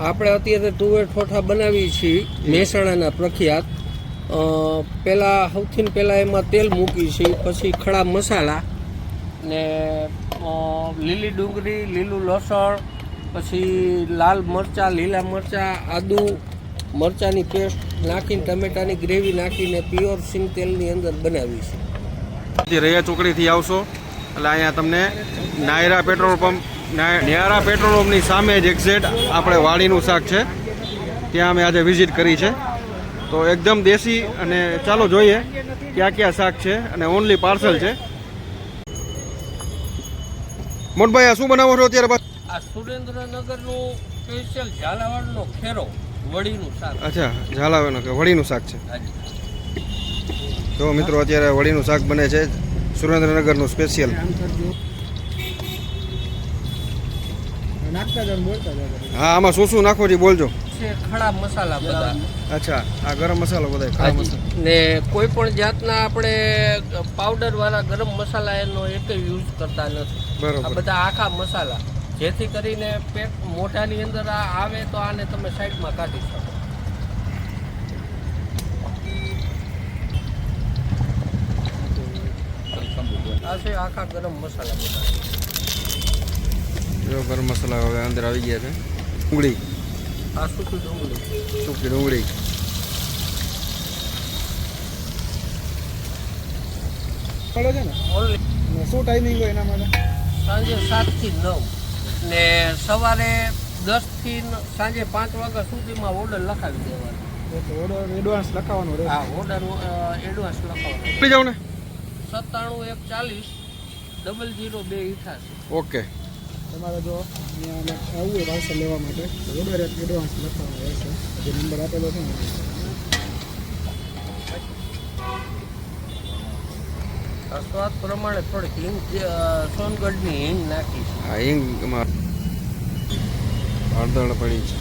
આપણે અત્યારે તુવેર ઠોઠા બનાવીએ છીએ મહેસાણાના પ્રખ્યાત. પહેલાં સૌથી પહેલાં એમાં તેલ મૂકી છીએ પછી ખડા મસાલા ને લીલી ડુંગળી લીલું લસણ પછી લાલ મરચાં લીલા મરચાં આદુ મરચાંની પેસ્ટ નાખીને ટમેટાની ગ્રેવી નાખીને પ્યોર સિંગ તેલની અંદર બનાવી છે રૈયા ચોકડીથી આવશો એટલે અહીંયા તમને Nayara petrol pump Nayara petrol પંપની સામે જ એક્ઝેટ આપણે વાડીનું શાક છે. ત્યાં અમે આજે વિઝિટ કરી છે. તો એકદમ દેશી અને ચાલો જોઈએ ક્યાં ક્યાં શાક છે અને ઓનલી પાર્સલ છે. મોટભાઈ આ શું બનાવો છો અત્યારે? આ સુરેન્દ્રનગરનું સ્પેશિયલ ઝાલાવાડનો ખેરો વડીનું શાક. અચ્છા ઝાલાવાડનો કે વડીનું શાક છે. જો મિત્રો અત્યારે વડીનું શાક બને છે સુરેન્દ્રનગરનું સ્પેશિયલ હા આમાં શું શું નાખો છે બોલજો. ખડા મસાલા બધા. અચ્છા આ ગરમ મસાલો બધા ને કોઈ પણ જાતના આપણે પાવડર વાળા ગરમ મસાલા એનો એક યુઝ કરતા નથી. આ બરોબર. બધા આખા મસાલા. જેથી કરીને પેટ મોઢાની અંદર આ આવે તો આને તમે સાઈડમાં કાઢી શકો. આ છે આખા ગરમ મસાલા બધા. જો ગરમ મસાલા હવે અંદર આવી ગયા છે. ડુંગળી. આ સૂકી ડુંગળી. સૂકી ડુંગળી. પડે છે ને? શું ટાઈમિંગ હોય એના માટે? સાંજે સાતથી નવ. ને સવારે દસથી સાંજે પાંચ વાગ્યા સુધીમાં ઓર્ડર લખાવી દેવાનો. ઓર્ડર એડવાન્સ લખાવવાનો હા ઓર્ડર એડવાન્સ લખાવવાનો જાવ ને. સત્તાણું એક ચાલીસ ડબલ જીરો બે અઠાસી ઓકે. તમારે જો અહીંયા આવવું હોય પાર્સલ લેવા માટે તો ઓર્ડર એડવાન્સ લખવાનો રહેશે. જે નંબર આપેલો છે ને. આ સ્વાદ પ્રમાણે થોડીક હિંગ સોનગઢની હિંગ નાખી હા હિંગ હળદર પડી છે.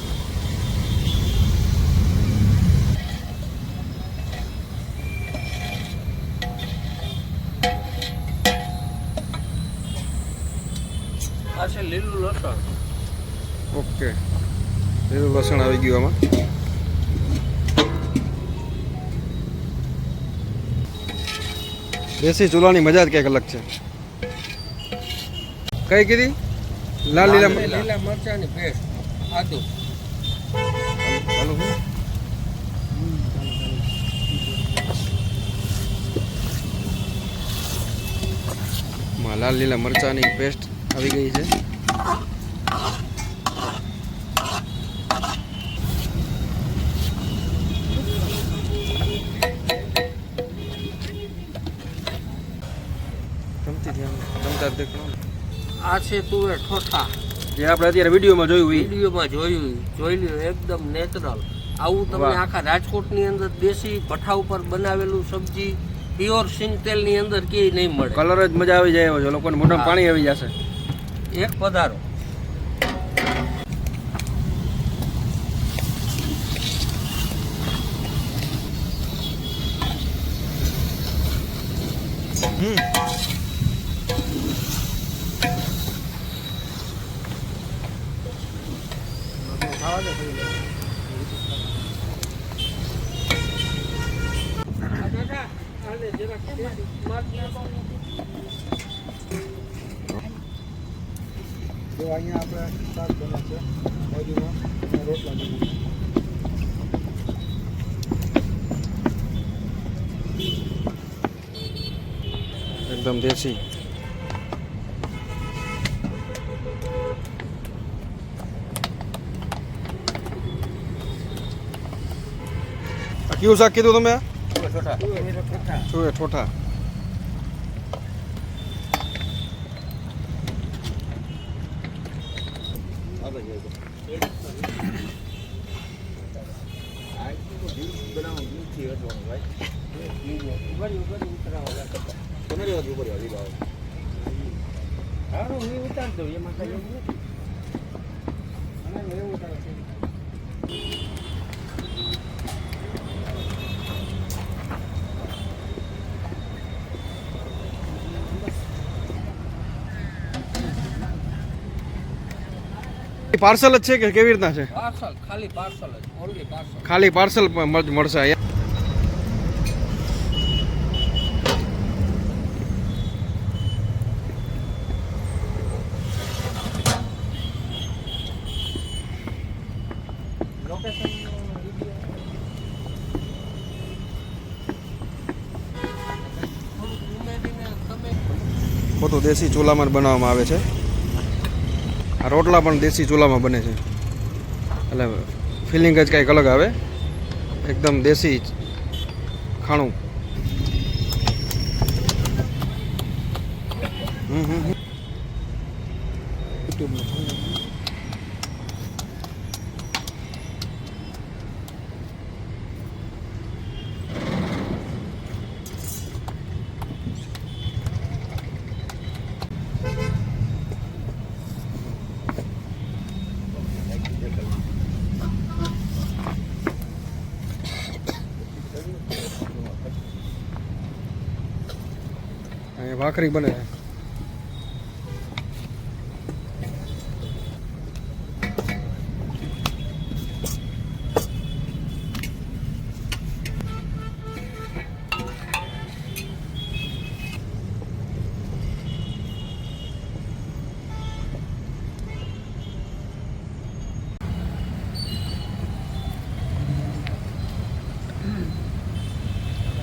લીલું લસણ. ઓકે. લીલું લસણ આવી ગયું આમાં. દેશી ચૂલાની મજા જ કંઈક અલગ છે. કઈ કીધી? લાલ લીલા લીલા મરચાની પેસ્ટ આદુ. ચાલુ લાલ લીલા મરચાની પેસ્ટ આવી ગઈ છે. આ છે તુવેર ઠોઠા. જે આપણે અત્યારે વિડીયોમાં જોયું વિડીયોમાં જોયું જોઈ લ્યો એકદમ નેચરલ આવું તમને આખા રાજકોટની અંદર દેશી ભઠ્ઠા ઉપર બનાવેલું સબ્જી પ્યોર સિંગ તેલની અંદર કે નહીં મળે. કલર જ મજા આવી જાય એવો છે. લોકોને મોઢામાં પાણી આવી જશે. એક પધારો. ખાવા જો અહીંયા આપણે શાક બને છે બાજુમાં રોટલા બને છે. એકદમ દેશી. કયું શાક કીધું તમે? ઠોઠા એ ઠોઠા ઉતાર દઉં એમાં કઈ એવું નથી. મને એવું કરે પાર્સલ જ છે કે કેવી રીતના છે? પાર્સલ ખાલી પાર્સલ જ ઓનલી પાર્સલ. ખાલી પાર્સલ મળશે બધું દેશી ચૂલામાં બનાવવામાં આવે છે. આ રોટલા પણ દેશી ચૂલામાં બને છે. એટલે ફિલિંગ જ કંઈક અલગ આવે. એકદમ દેશી ખાણું. હમ હમ હમ. ભાખરી બને.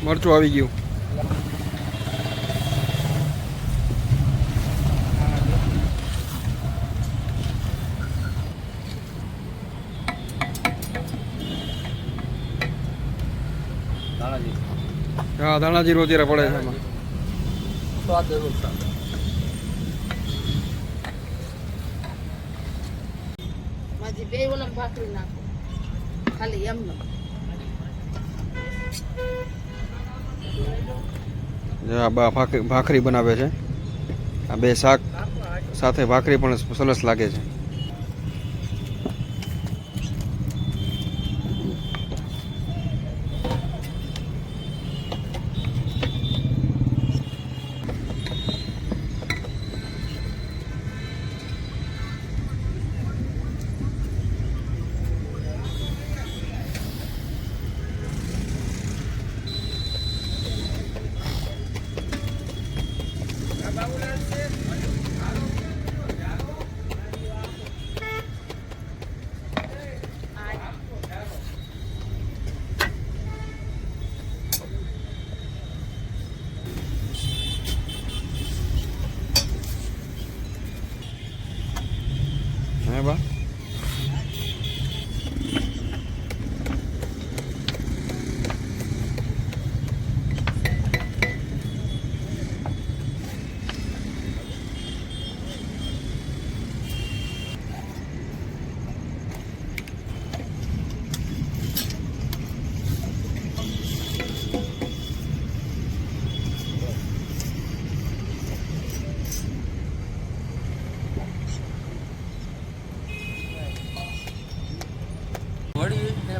મરચું આવી ગયું. હા ધાણાજી અત્યારે પડે છે એમાં. સ્વાદ અનુસાર માજી બે ઓલમ ભાખરી નાખો. ખાલી એમનો બા ભાખરી ભાખરી બનાવે છે. આ બે શાક સાથે ભાખરી પણ સરસ લાગે છે.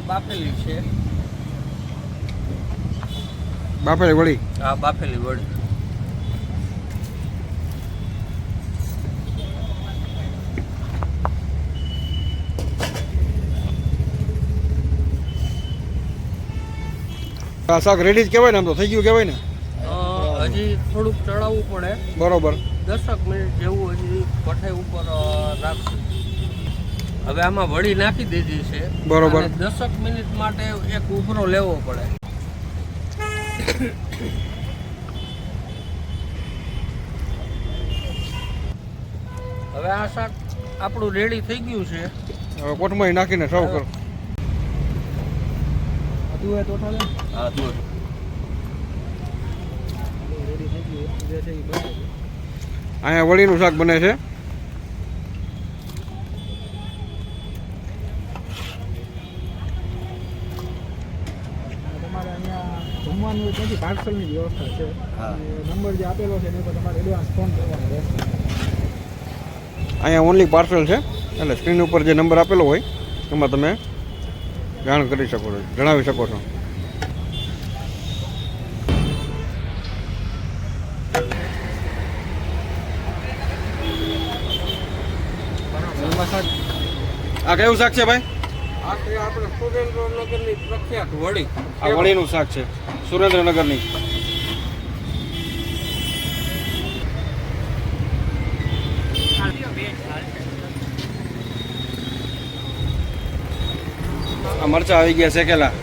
બાફેલી છે. બાફેલી વળી આ બાફેલી વળી આ શાક રેડી જ કહેવાય ને આમ તો થઈ ગયું કહેવાય ને? હજી થોડુંક ચડાવવું પડે. બરોબર. દસક મિનિટ જેવું હજી પઠાઈ ઉપર રાખશું. હવે આમાં વળી નાખી દીધી છે. બરોબર. દસક મિનિટ માટે એક ઉભરો લેવો પડે. હવે આ શાક આપણું રેડી થઈ ગયું છે. હવે કોટમાં નાખીને સર્વ કરો. હતું હોય તો ઠાલે હા દૂધ થઈ ગયું જે છે એ બને અહીંયા વળીનું શાક બને છે અને તમારે અહીંયા જમવાનું પાર્સલની વ્યવસ્થા છે. નંબર જે આપેલો છે એને તમારે એડવાન્સ ફોન કરવાનો રહેશે. અહીંયા ઓનલી પાર્સલ છે. એટલે સ્ક્રીન ઉપર જે નંબર આપેલો હોય એમાં તમે જાણ કરી શકો છો જણાવી શકો છો. આ કયું શાક છે ભાઈ? આ છે આપણે સુરેન્દ્રનગરની પ્રખ્યાત વળી આ વળીનું શાક છે, સુરેન્દ્રનગરની. આ મરચા આવી ગયા શેકેલા.